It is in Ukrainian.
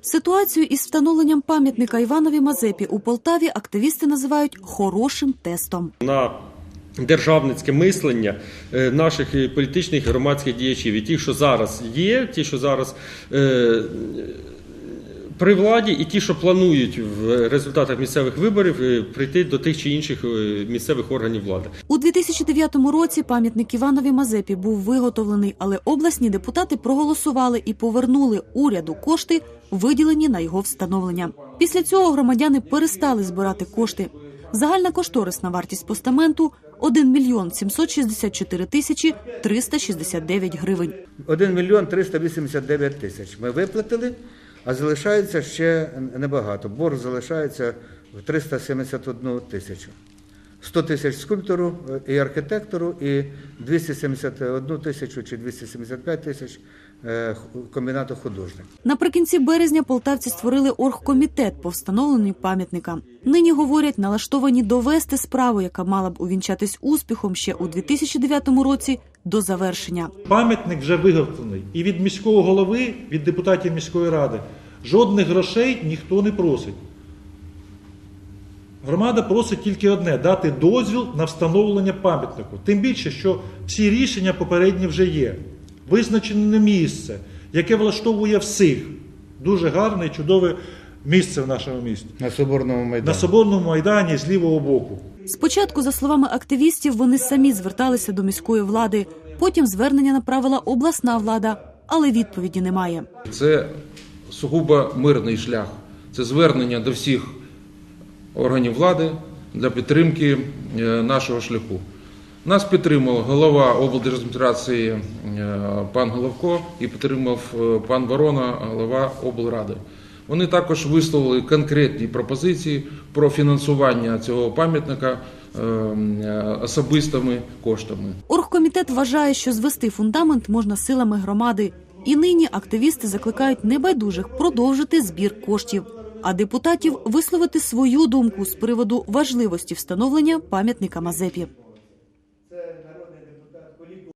Ситуацію із встановленням пам'ятника Іванові Мазепі у Полтаві активісти називають хорошим тестом. на державницьке мислення е, наших політичних і громадських діячів. І ті, що зараз є, ті, що зараз е, при владі, і ті, що планують в результатах місцевих виборів е, прийти до тих чи інших е, місцевих органів влади. У 2009 році пам'ятник Іванові Мазепі був виготовлений, але обласні депутати проголосували і повернули уряду кошти, виділені на його встановлення. Після цього громадяни перестали збирати кошти. Загальна кошторисна вартість постаменту 1 мільйон 764 тисячі 369 гривень. 1 мільйон 389 тисяч ми виплатили, а залишається ще небагато. Борг залишається в 371 тисячу. 100 тисяч скульптору е, і архітектору, і 271 тисячу чи 275 тисяч е, комбінату художник. Наприкінці березня полтавці створили оргкомітет по встановленню пам'ятника. Нині говорять, налаштовані довести справу, яка мала б увінчатись успіхом ще у 2009 році до завершення. Пам'ятник вже виготовлений. І від міського голови, від депутатів міської ради жодних грошей ніхто не просить. Громада просить тільки одне дати дозвіл на встановлення пам'ятнику. Тим більше, що всі рішення попередні вже є. Визначене місце, яке влаштовує всіх. Дуже гарне і чудове місце в нашому місті. На Соборному майдані. На. Соборному майдані з лівого боку. Спочатку, за словами активістів, вони самі зверталися до міської влади. Потім звернення направила обласна влада, але відповіді немає. Це сугубо мирний шлях. Це звернення до всіх органів влади для підтримки е, нашого шляху. Нас підтримав голова облдержадміністрації е, пан Головко і підтримав е, пан Ворона, голова облради. Вони також висловили конкретні пропозиції про фінансування цього пам'ятника особистими коштами. Оргкомітет вважає, що звести фундамент можна силами громади. І нині активісти закликають небайдужих продовжити збір коштів, а депутатів висловити свою думку з приводу важливості встановлення пам'ятника Мазепі.